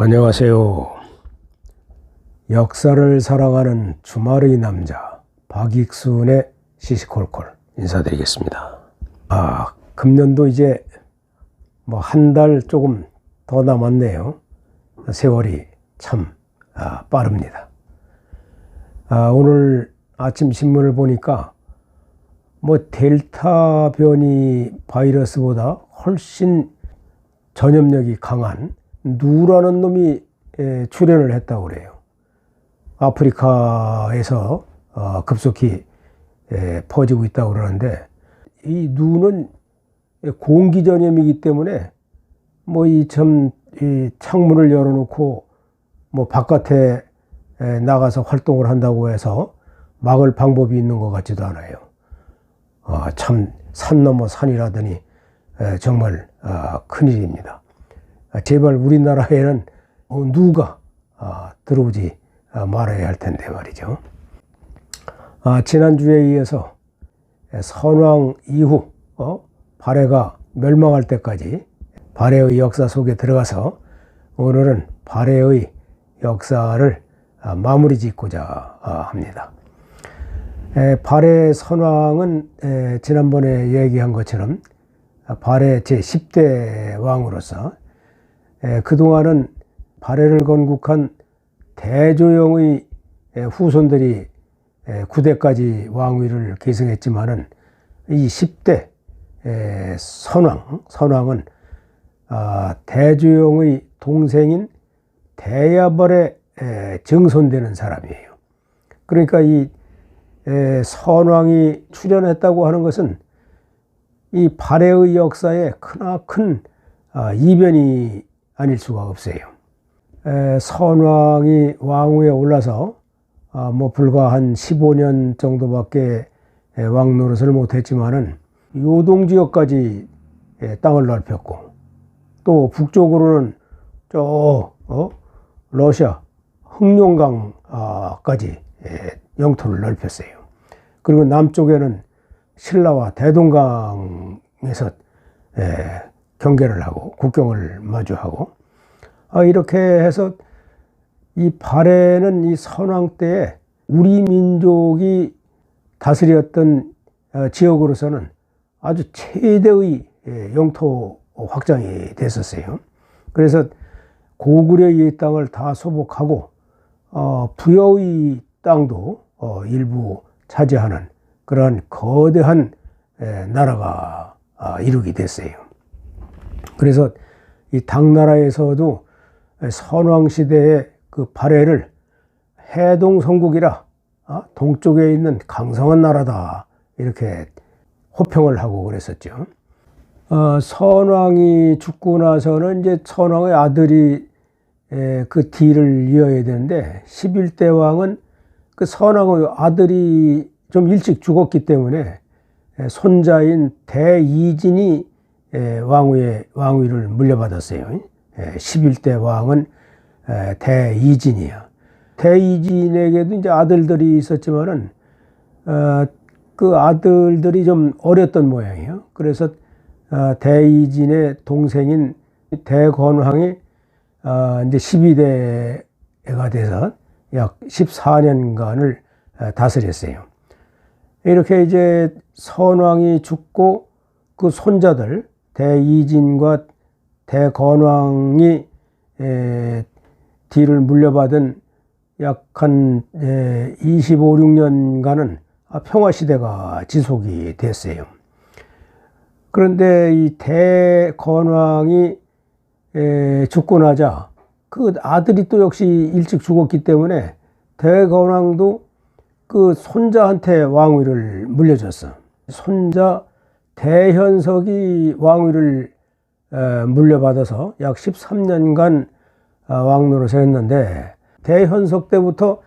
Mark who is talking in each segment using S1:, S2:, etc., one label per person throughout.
S1: 안녕하세요. 역사를 사랑하는 주말의 남자 박익순의 시시콜콜 인사드리겠습니다. 아, 금년도 이제 뭐 한 달 조금 더 남았네요. 세월이 참 아, 빠릅니다. 아, 오늘 아침 신문을 보니까 뭐 델타 변이 바이러스보다 훨씬 전염력이 강한 누라는 놈이 에, 출현을 했다고 그래요. 아프리카에서 어, 급속히 에, 퍼지고 있다고 그러는데 이 누는 공기 전염이기 때문에 뭐 이참 이 창문을 열어놓고 뭐 바깥에 에, 나가서 활동을 한다고 해서 막을 방법이 있는 것 같지도 않아요. 어, 참산 넘어 산이라더니 에, 정말 어, 큰일입니다. 아, 제발 우리나라에는 어, 누가 아, 들어오지 아, 말아야 할 텐데 말이죠. 아, 지난주에 이어서 선왕 이후 어? 발해가 멸망할 때까지 발해의 역사 속에 들어가서 오늘은 발해의 역사를 아, 마무리 짓고자 아, 합니다. 에, 발해 선왕은 에, 지난번에 얘기한 것처럼 아, 발해 제10대 왕으로서 에, 그동안은 발해를 건국한 대조영의 에, 후손들이 에, 9대까지 왕위를 계승했지만은 이 10대 에, 선왕, 선왕은 아, 대조영의 동생인 대야벌에 에, 정손되는 사람이에요. 그러니까 이 에, 선왕이 출연했다고 하는 것은 이 발해의 역사에 크나큰 아, 이변이 아닐 수가 없어요. 에, 선왕이 왕위에 올라서 아, 뭐 불과 한 15년 정도밖에 에, 왕 노릇을 못했지만은 요동 지역까지 에, 땅을 넓혔고 또 북쪽으로는 저 어? 러시아 흑룡강까지 에, 영토를 넓혔어요. 그리고 남쪽에는 신라와 대동강에서 에, 경계를 하고 국경을 마주하고 아, 이렇게 해서 이 발해는 이 선왕 때에 우리 민족이 다스렸던 어, 지역으로서는 아주 최대의 예, 영토 확장이 됐었어요. 그래서 고구려의 이 땅을 다 소복하고 어, 부여의 땅도 어, 일부 차지하는 그러한 거대한 에, 나라가 아, 이루게 됐어요. 그래서 이 당나라에서도 선왕 시대의 그 발해를 해동성국이라 어? 동쪽에 있는 강성한 나라다 이렇게 호평을 하고 그랬었죠. 어, 선왕이 죽고 나서는 이제 선왕의 아들이 에, 그 뒤를 이어야 되는데 11대 왕은 그 선왕의 아들이 좀 일찍 죽었기 때문에 에, 손자인 대이진이 에, 왕위에 왕위를 물려받았어요. 에, 11대 왕은 에, 대이진이야. 대이진에게도 이제 아들들이 있었지만은 어, 그 아들들이 좀 어렸던 모양이에요. 그래서 어, 대이진의 동생인 대건황이 어, 이제 12대가 돼서 약 14년간을 어, 다스렸어요. 이렇게 이제 선왕이 죽고 그 손자들 대이진과 대건왕이 에, 뒤를 물려받은 약한 25, 6년간은 평화 시대가 지속이 됐어요. 그런데 이 대건왕이 죽고 나자 그 아들이 또 역시 일찍 죽었기 때문에 대건왕도 그 손자한테 왕위를 물려줬어. 손자 대현석이 왕위를 물려받아서 약 13년간 아, 왕노릇을 했는데 대현석 때부터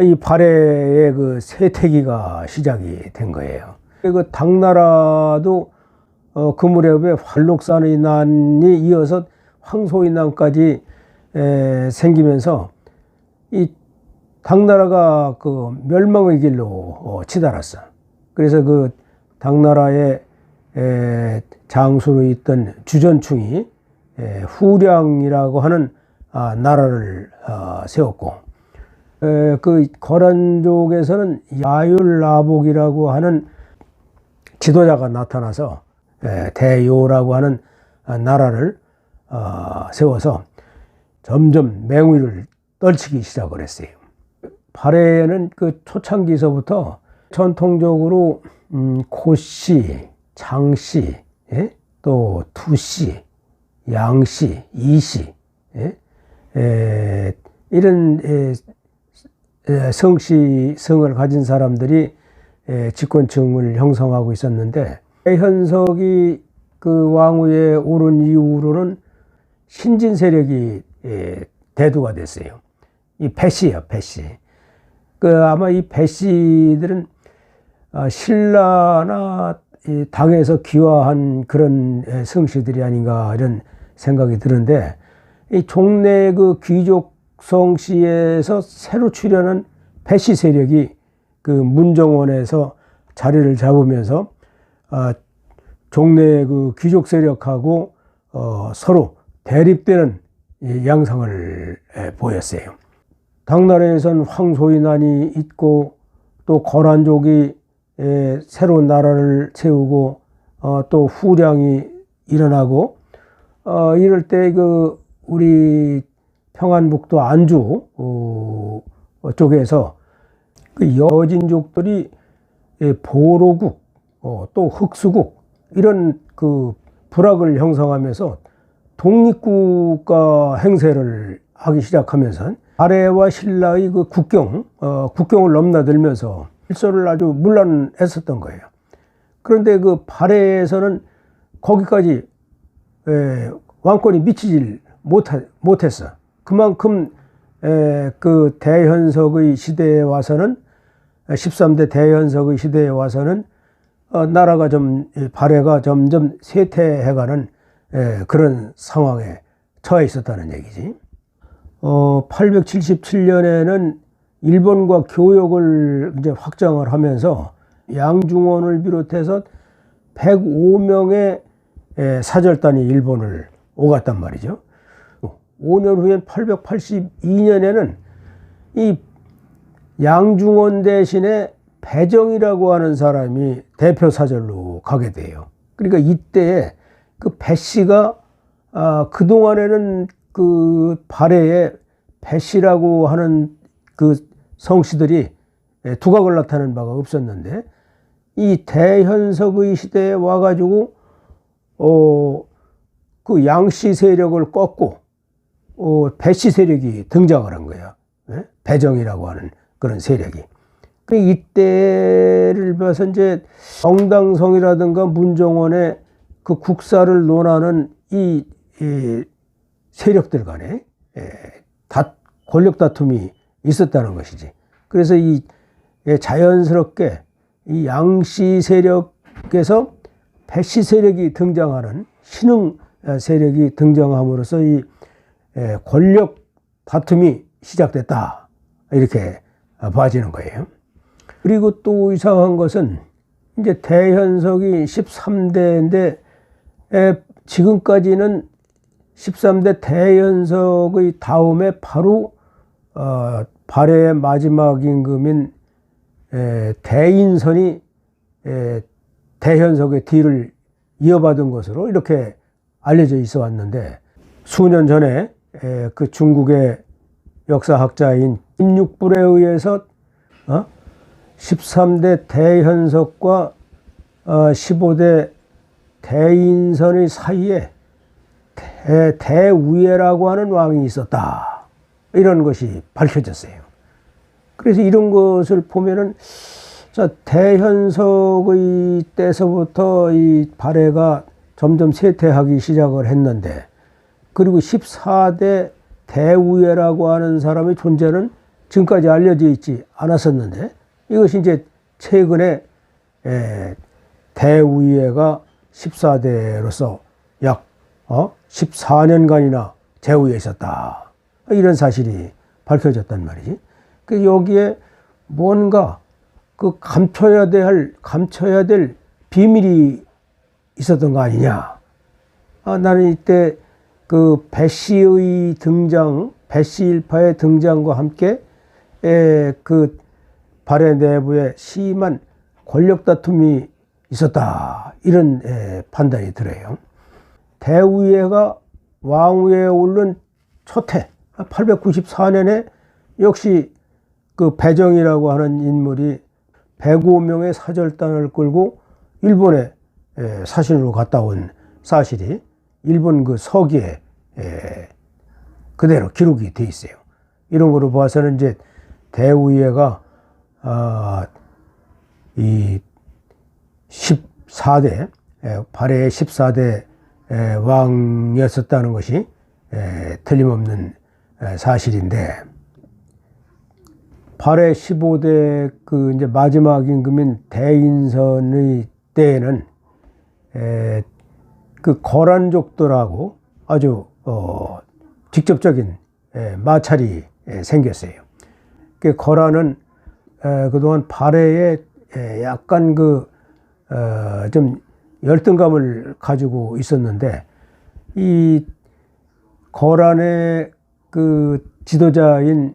S1: 이 발해의 그 세태기가 시작이 된 거예요. 그 당나라도 어, 그 무렵에 활록산의 난이 이어서 황소의 난까지 에, 생기면서 이 당나라가 그 멸망의 길로 어, 치달았어. 그래서 그 당나라의 에, 장수로 있던 주전충이 에, 후량이라고 하는 아, 나라를 어, 세웠고 에, 그 거란족에서는 야율라복이라고 하는 지도자가 나타나서 에, 대요라고 하는 아, 나라를 어, 세워서 점점 맹위를 떨치기 시작을 했어요. 발해는 그 초창기서부터 전통적으로 음, 고씨, 장씨, 예? 또 투씨, 양씨, 이씨, 예? 에, 이런 에, 에, 성씨 성을 가진 사람들이 에, 집권층을 형성하고 있었는데 현석이 그 왕위에 오른 이후로는 신진 세력이 에, 대두가 됐어요. 이 배씨예요, 배씨. 그 아마 이 배씨들은 어, 신라나 이 당에서 귀화한 그런 에, 성씨들이 아닌가 이런 생각이 드는데 이 종래 그 귀족 성씨에서 새로 출현한 배씨 세력이 그 문정원에서 자리를 잡으면서 어, 종래 그 귀족 세력하고 어, 서로 대립되는 이 양상을 에, 보였어요. 당나라에선 황소인난이 있고 또 거란족이 에, 새로운 나라를 세우고 어, 또 후량이 일어나고 어, 이럴 때 그 우리 평안북도 안주 어, 쪽에서 그 여진족들이 예, 보로국 어, 또 흑수국 이런 그 부락을 형성하면서 독립국가 행세를 하기 시작하면서 아래와 신라의 그 국경 어, 국경을 넘나들면서 일소를 아주 문란했었던 거예요. 그런데 그 발해에서는 거기까지 에, 왕권이 미치질 못했어. 그만큼 에, 그 대현석의 시대에 와서는 13대 대현석의 시대에 와서는 어, 나라가 좀이 발해가 점점 쇠퇴해가는 에, 그런 상황에 처해 있었다는 얘기지. 어, 877년에는 일본과 교역을 이제 확장을 하면서 양중원을 비롯해서 105명의 사절단이 일본을 오갔단 말이죠. 5년 후엔 882년에는 이 양중원 대신에 배정이라고 하는 사람이 대표 사절로 가게 돼요. 그러니까 이때 그 배씨가 아, 그동안에는 그 발해에 배씨라고 하는 그 성씨들이 두각을 나타낸 바가 없었는데 이 대현석의 시대에 와가지고 어 그 양씨 세력을 꺾고 어 배씨 세력이 등장을 한 거야. 네? 배정이라고 하는 그런 세력이. 그 이때를 봐서 이제 정당성이라든가 문정원의 그 국사를 논하는 이, 이 세력들 간에 예, 다 권력 다툼이 있었다는 것이지. 그래서 이 예, 자연스럽게 이 양씨 세력에서 배씨 세력이 등장하는 신흥 세력이 등장함으로써 이 예, 권력 다툼이 시작됐다. 이렇게 봐지는 거예요. 그리고 또 이상한 것은 이제 대현석이 13대인데 지금까지는 13대 대현석의 다음에 바로 어, 발해의 마지막 임금인 에, 대인선이 에, 대현석의 뒤를 이어받은 것으로 이렇게 알려져 있어 왔는데 수년 전에 에, 그 중국의 역사학자인 김육불에 의해서 어? 13대 대현석과 어, 15대 대인선의 사이에 대, 대우예라고 하는 왕이 있었다. 이런 것이 밝혀졌어요. 그래서 이런 것을 보면은 자, 대현석의 때서부터 이 발해가 점점 쇠퇴하기 시작을 했는데 그리고 14대 대우예라고 하는 사람의 존재는 지금까지 알려져 있지 않았었는데 이것이 이제 최근에 에, 대우예가 14대로서 약 어? 14년간이나 제후에 있었다. 이런 사실이 밝혀졌단 말이지. 그 여기에 뭔가 그 감춰야 될, 감춰야 될 비밀이 있었던 거 아니냐. 아, 나는 이때 그 배씨의 등장, 배씨 일파의 등장과 함께 에, 그 발해 내부에 심한 권력 다툼이 있었다 이런 에, 판단이 들어요. 대우예가 왕위에 오른 초태 894년에 역시 그 배정이라고 하는 인물이 105명의 사절단을 끌고 일본에 에, 사신으로 갔다 온 사실이 일본 그 서기에 에, 그대로 기록이 돼 있어요. 이런 거로 봐서는 이제 대우예가 아, 이 14대 발해의 14대 에, 왕이었었다는 것이 에, 틀림없는 에, 사실인데 발해 15대 그 이제 마지막 임금인 대인선의 때에는 에, 그 거란족들하고 아주 어, 직접적인 에, 마찰이 에, 생겼어요. 그 거란은 에, 그동안 발해에 에, 약간 그 어, 좀 열등감을 가지고 있었는데 이 거란의 그 지도자인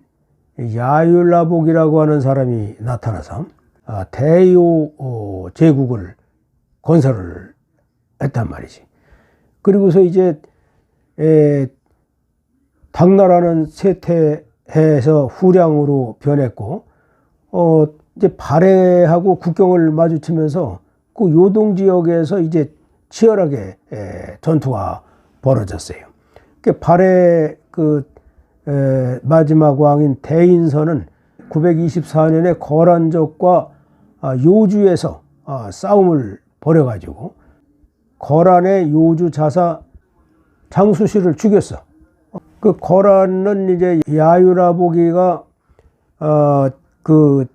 S1: 야율라복이라고 하는 사람이 나타나서 아, 대요 어, 제국을 건설을 했단 말이지. 그리고서 이제 에, 당나라는 쇠퇴해서 후량으로 변했고 어 이제 발해하고 국경을 마주치면서 그 요동 지역에서 이제 치열하게 에, 전투가 벌어졌어요. 그 발해 그 에, 마지막 왕인 대인선은 924년에 거란족과 아, 요주에서 아, 싸움을 벌여가지고 거란의 요주 자사 장수씨를 죽였어. 그 거란은 이제 야유라보기가 어 그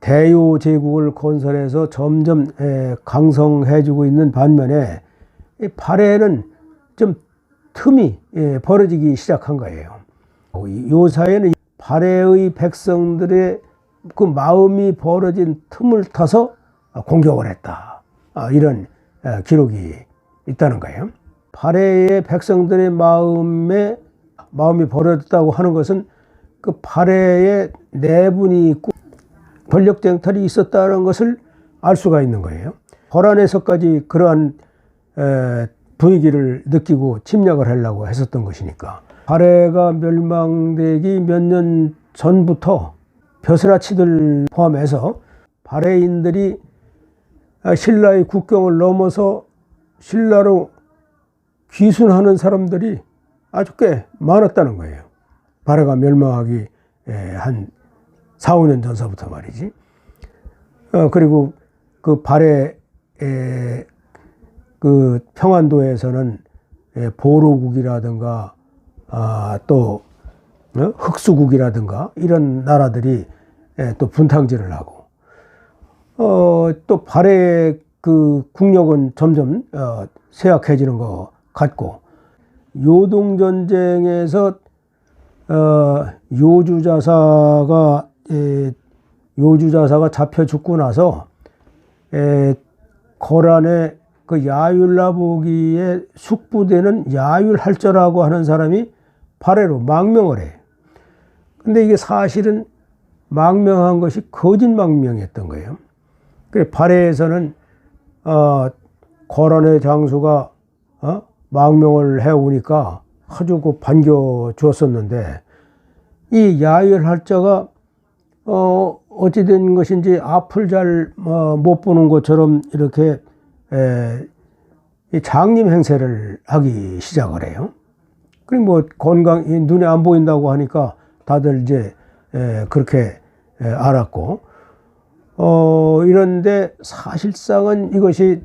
S1: 대요 제국을 건설해서 점점 에, 강성해지고 있는 반면에 이 발해는 좀 틈이 예, 벌어지기 시작한 거예요. 요 사이에는 발해의 백성들의 그 마음이 벌어진 틈을 타서 공격을 했다. 아, 이런 어, 기록이 있다는 거예요. 발해의 백성들의 마음에 마음이 벌어졌다고 하는 것은 그 발해의 내분이 있고 권력 쟁탈이 있었다는 것을 알 수가 있는 거예요. 거란에서까지 그러한 분위기를 느끼고 침략을 하려고 했었던 것이니까 발해가 멸망되기 몇 년 전부터 벼슬아치들 포함해서 발해인들이 신라의 국경을 넘어서 신라로 귀순하는 사람들이 아주 꽤 많았다는 거예요. 발해가 멸망하기 한 4, 5년 전서부터 말이지. 어, 그리고 그 발해 그 평안도에서는 보로국이라든가 아, 또 어? 흑수국이라든가 이런 나라들이 또 분탕질을 하고 어, 또 발해 그 국력은 점점 어, 쇠약해지는 것 같고 요동 전쟁에서 어, 요주자사가 에, 요주자사가 잡혀 죽고 나서 에, 거란의 그 야율라보기에 숙부되는 야율할저라고 하는 사람이 발해로 망명을 해. 근데 이게 사실은 망명한 것이 거짓 망명이었던 거예요. 그래 발해에서는 어, 거란의 장수가 어? 망명을 해오니까 아주 그 반겨 주었었는데 이 야율할자가 어, 어찌된 것인지 앞을 잘못 어, 보는 것처럼 이렇게 에, 이 장님 행세를 하기 시작을 해요. 그리고 뭐 건강, 눈에 안 보인다고 하니까 다들 이제 에, 그렇게 에, 알았고, 어, 이런데 사실상은 이것이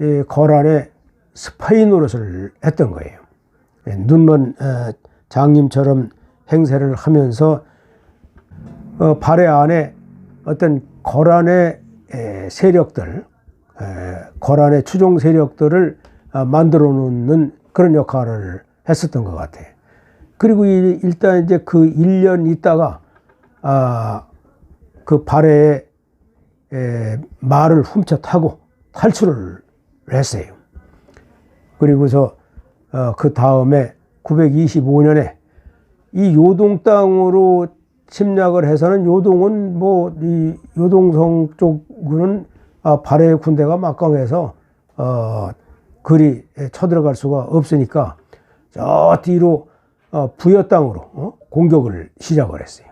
S1: 에, 거란의 스파이 노릇을 했던 거예요. 에, 눈먼 에, 장님처럼 행세를 하면서 어, 발해 안에 어떤 거란의 에, 세력들, 거란의 추종 세력들을 아, 만들어 놓는 그런 역할을 했었던 것 같아요. 그리고 일단 이제 그 1년 있다가 아, 그 발해에 말을 훔쳐 타고 탈출을 했어요. 그리고서 어, 그 다음에 925년에 이 요동 땅으로 침략을 해서는 요동은 뭐 이 요동성 아, 발해의 군대가 막강해서 어, 그리 쳐들어갈 수가 없으니까 저 뒤로 어, 부여 땅으로 어? 공격을 시작을 했어요.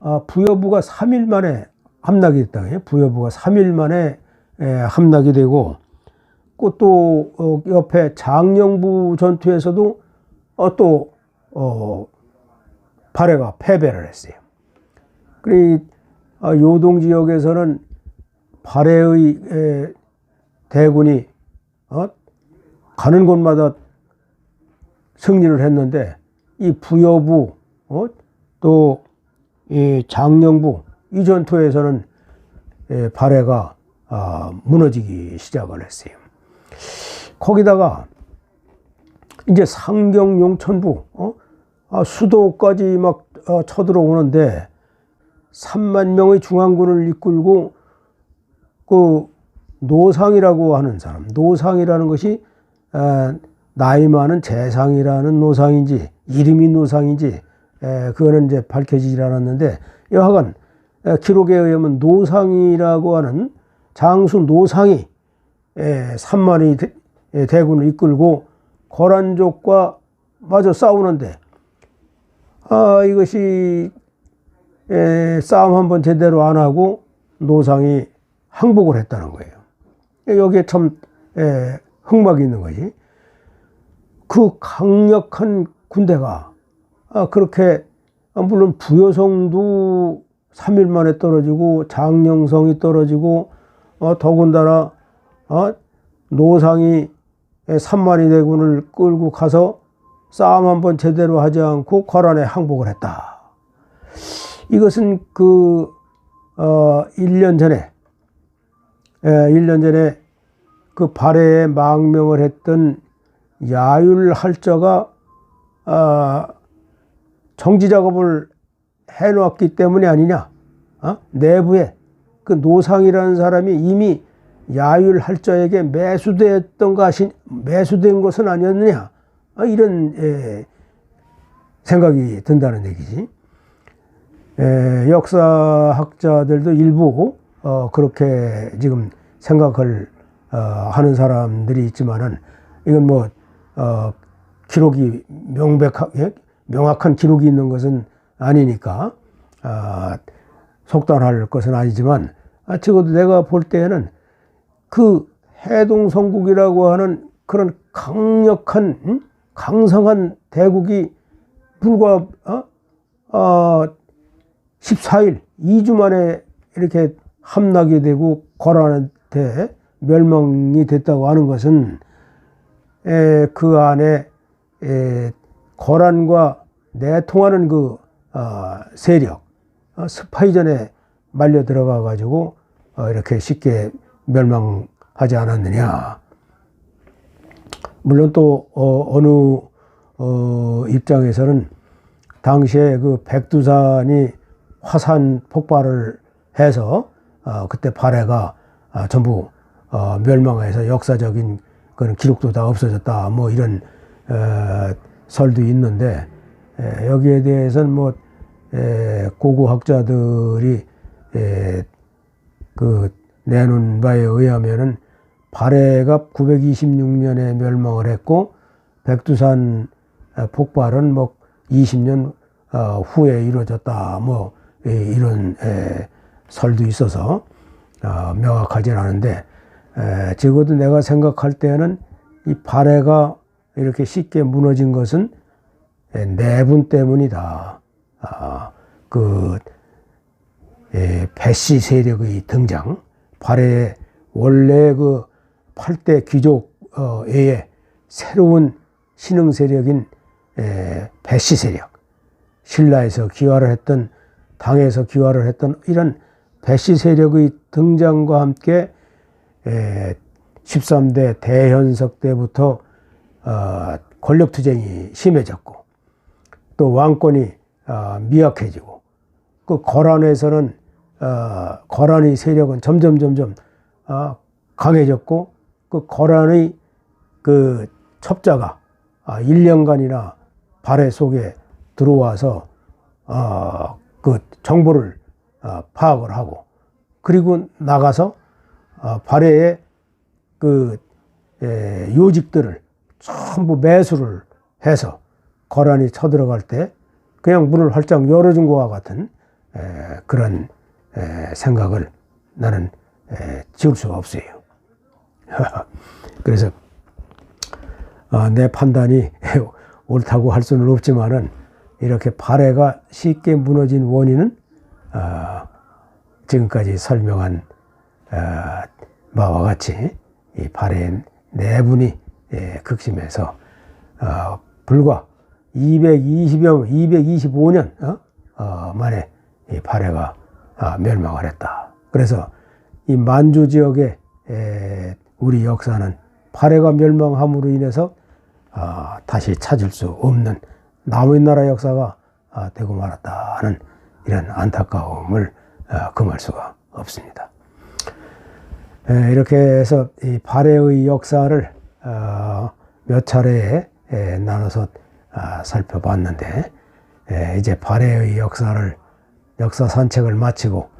S1: 아, 부여부가 3일 만에 함락이 됐다. 부여부가 3일 만에 에, 함락이 되고 그또 어, 옆에 장령부 전투에서도 어, 또 어, 발해가 패배를 했어요. 그리 아, 요동 지역에서는 발해의 에, 대군이 어? 가는 곳마다 승리를 했는데 이 부여부 어? 또이 장령부 이 전투에서는 예, 발해가 아, 무너지기 시작을 했어요. 거기다가 이제 상경 용천부 어? 아, 수도까지 막 어, 쳐들어오는데 3만 명의 중앙군을 이끌고 그 노상이라고 하는 사람, 노상이라는 것이 에, 나이 많은 재상이라는 노상인지 이름이 노상인지 에, 그거는 이제 밝혀지질 않았는데 여하간 에, 기록에 의하면 노상이라고 하는 장수 노상이 에, 3만의 대, 에, 대군을 이끌고 거란족과 마저 싸우는데 아 이것이 에, 싸움 한번 제대로 안 하고 노상이 항복을 했다는 거예요. 여기에 참 에, 흑막이 있는 거지. 그 강력한 군대가 아, 그렇게 아, 물론 부여성도 3일 만에 떨어지고 장령성이 떨어지고 어, 더군다나 어, 노상이 3만이 대군을 끌고 가서 싸움 한번 제대로 하지 않고 거란에 항복을 했다. 이것은 그 어, 1년 전에 예, 1년 전에 그 발해에 망명을 했던 야율할저가 아, 정지 작업을 해놓았기 때문이 아니냐. 어? 내부에 그 노상이라는 사람이 이미 야율할저에게 매수됐던 것이 매수된 것은 아니었느냐. 어, 이런 에, 생각이 든다는 얘기지. 에, 역사학자들도 일부 어, 그렇게 지금 생각을 어, 하는 사람들이 있지만은 이건 뭐 어, 기록이 명백하, 예? 명확한 기록이 있는 것은 아니니까 아, 속단할 것은 아니지만 아, 적어도 내가 볼 때에는 그 해동성국이라고 하는 그런 강력한 음? 강성한 대국이 불과 어? 어, 14일 2주 만에 이렇게 함락이 되고 거란한테 멸망이 됐다고 하는 것은 에, 그 안에 에, 거란과 내통하는 그 어, 세력 어, 스파이전에 말려 들어가 가지고 어, 이렇게 쉽게 멸망하지 않았느냐. 물론 또 어, 어느 어, 입장에서는 당시에 그 백두산이 화산 폭발을 해서 어, 그때 발해가 어, 전부 어, 멸망해서 역사적인 그런 기록도 다 없어졌다. 뭐 이런 어, 설도 있는데 에, 여기에 대해서는 뭐 에, 고고 학자들이 에, 그 내놓은 바에 의하면은 발해가 926년에 멸망을 했고 백두산 어, 폭발은 뭐 20년 어, 후에 이루어졌다. 뭐 이런 설도 있어서 어, 명확하진 않은데 적어도 내가 생각할 때는 이 발해가 이렇게 쉽게 무너진 것은 내분 때문이다. 아, 그 배씨 세력의 등장, 발해의 원래 그 8대 귀족의 새로운 신흥 세력인 배씨 세력, 신라에서 기화를 했던 당에서 기화를 했던 이런 배씨 세력의 등장과 함께 13대 대현석 때부터 어, 권력 투쟁이 심해졌고 또 왕권이 어, 미약해지고 그 거란에서는 어, 거란의 세력은 점점 점점 강해졌고 그 거란의 그 첩자가 아, 1년간이나 발해 속에 들어와서 어, 그 정보를 어, 파악을 하고 그리고 나가서 어, 발해의 그 에, 요직들을 전부 매수를 해서 거란이 쳐들어갈 때 그냥 문을 활짝 열어준 것과 같은 에, 그런 에, 생각을 나는 에, 지울 수가 없어요. 그래서 어, 내 판단이 옳다고 할 수는 없지만은 이렇게 발해가 쉽게 무너진 원인은 어, 지금까지 설명한 어, 바와 같이 이 발해 내분이 예, 극심해서 어, 불과 220여 225년 어? 어, 만에 이 아, 멸망을 했다. 그래서 이 만주 지역의 에, 우리 역사는 발해가 멸망함으로 인해서 아, 다시 찾을 수 없는 남의 나라 역사가 아, 되고 말았다는 이런 안타까움을 아, 금할 수가 없습니다. 에, 이렇게 해서 이 발해의 역사를 어, 몇 차례에 에, 나눠서 아, 살펴봤는데 에, 이제 발해의 역사를 역사 산책을 마치고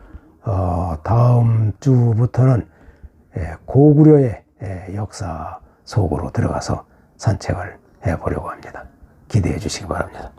S1: 어, 다음 주부터는 에, 고구려의 에, 역사 속으로 들어가서 산책을 해보려고 합니다. 기대해 주시기 바랍니다.